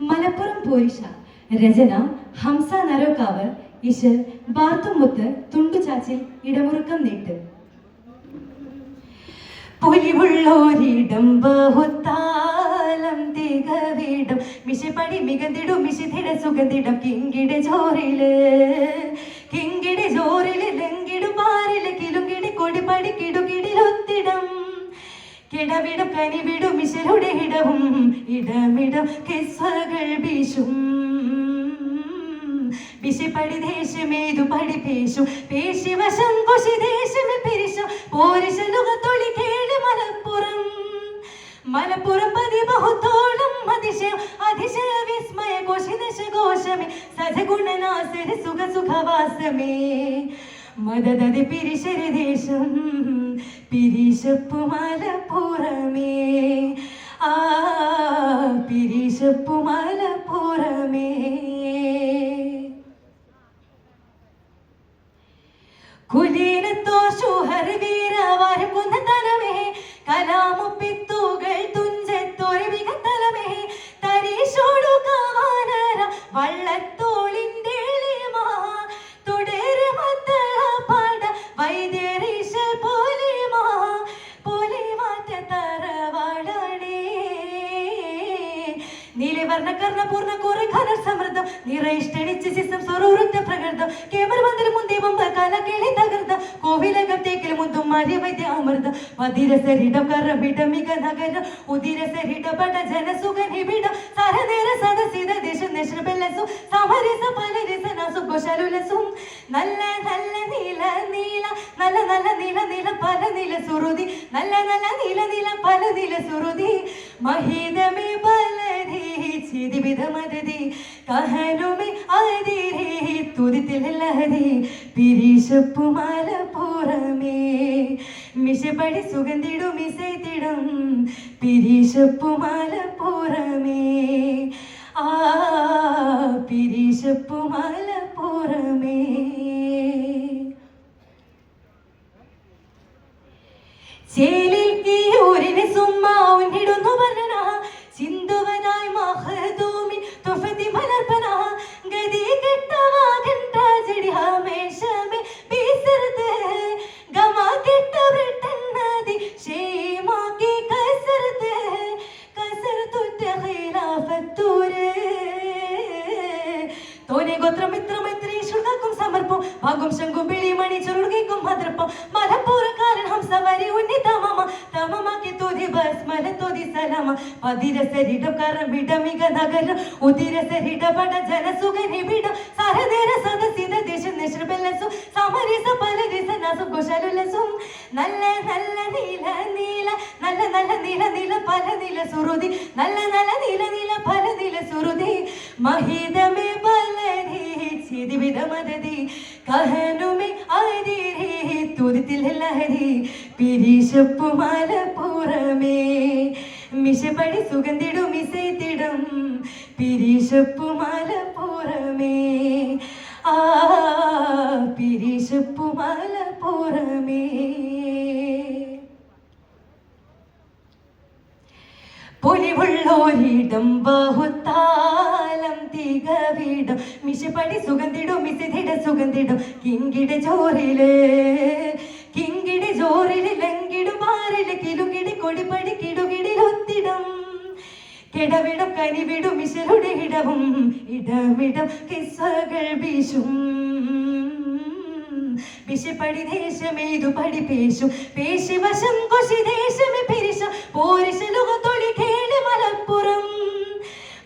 മലപ്പുറം പോരിഷ രചന ഹംസ നരോക്കാവ് ഇശൽ ബാർത്തുമുത്ത് തുണ്ടുചാച്ചിൽ ഇടമുറുക്കം നീട്ട്. പുലിവുള്ളോരിടം ബഹുത്താലം തികവിടം. മിശപ്പടി മികന്തിടും മിശിതിട സുഗന്ധിടം കിങ്കിട ജോറിൽ കിടവിടും കനിവിടും മിശലുടെ ഇടവും ഇടമിടും കിസ്സകൾ വീശും. വിശിപ്പടി ദേശമേതു പടി പേശു. പേശി വശം കുശി ദേശമേ പിരിശം. പോരിശലുകത്തൊളി കേളി മലപ്പുറം. മലപ്പുറം പതി ബഹുത്തോളം അതിശയം. അതിശയ വിസ്മയ കോശി ദശ ദശഘോഷമേ സജഗുണനാസരി സുഖ സുഖവാസമേ. മദതതി പിരിശരി ദേശം പിരിശപ്പു മലപ്പുറമേ ആ പിരിശപ്പു മലപ്പുറമേ കുലീനത്തോ ശുഹർ വീരവാരം കുന്നതലമേ കലാമുപ്പിത്തുകൾ നീലവർണ കർണപൂർണ കുറെ ഘന സമൃദ്ധം നിറയിഷ്ടണിച്ച് ശിസം സ്വരൂരുറ്റ പ്രകൃതം കേമർ മന്ദിര മുന്തി മുമ്പ് കല കിളി തകർത്ത കോവിലകം തേക്കിൽ മുന്തും മര്യ വൈദ്യ അമൃത മതിരസരിടം കറബിട മിക നഗര ഉദിരസരിട പട ജനസുഖ നിബിട സരനേര സദസിത ദേശ നേശ്ര ബെല്ലസു സമരിസ പലരിസ നാസു ഗോശാലുലസും നല്ല നല്ല നീല നീല നല്ല നല്ല നീല നീല പല നീല സുരുതി നല്ല നല്ല നീല നീല പല നീല സുരുതി മഹിതമേ ചിതി വിധമതി കഹനുമേ അതിരി തുതിത്തിൽ ലഹരി പിരിശപ്പു മലപ്പുറമേ മിശപ്പടി സുഗന്ധിടും മലപ്പുറമേ ആ പിരിശപ്പു മലപ്പുറമേ ചേലിൽ ഈ ഊരിന് സുമ്മാ ഭാഗം ശങ്കും പിളി മണി ചുരുകിക്കും ഭദ്രപ്പം. മലപ്പുറക്കാരൻ ഹംസവരി ഉന്നി തമമ. തമമാക്കി തോതി ബസ് മല തോതി സലമ. പതിര സരിട കരം വിടമിക നഗര. ഉതിര സരിട പട ജനസുഖ നിബിട. സരനേര സദസിത ദേശ നിശ്രബെല്ലസു സമരിസ പലരിസ നാസു കുശലുലസും. നല്ല നല്ല നീല നീല നല്ല നല്ല നീല നീല പല നീല സുരുതി നല്ല നല്ല നീല നീല പല നീല സുരുതി മഹിതമേ ബലധി ചിതി വിധമദതി കഹനുമേ അതിരി തുതിത്തിൽ ലഹരി സുഗന്ധിടും മിസൈത്തിടും പിരിശപ്പു ആ പിരിശപ്പു മലപ്പുറമേ പൊലിവുള്ളോരിടം ബഹുത്താലം തികവിടം മിശപ്പടി സുഗന്ധിടും മിസിധിട സുഗന്ധിടും. കിങ്കിട ജോറിൽ കിങ്കിട ജോറിൽ ലങ്കിടും പാറിൽ കിലുകിടി കൊടിപടി കിടുകിടിലൊത്തിടും കിടവിടം കനിവിടും മിശലുടെ ഇടവും ഇടമിടം കിസ്സകൾ വീശും. വിശപ്പടി ദേശമേതു പടി പേശു? പേശി വശം കൊശി ദേശമേ പിരിശ. പിരിശം പോരിശലുകത്തൊളി കേളി മലപ്പുറം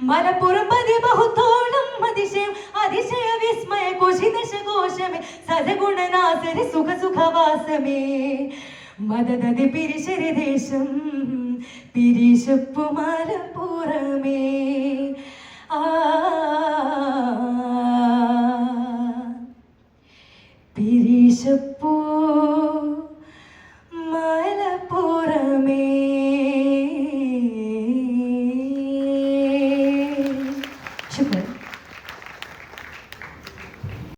മലപ്പുറം പതി ബഹുത്തോളം അതിശയം അതിശയ വിസ്മയ കോശി കോശമേ സജഗുണനാസരി സുഖ സുഖവാസമേ മദതതി പിരിശരി ദേശം പിരിശപ്പു മലപ്പുറമേ ആ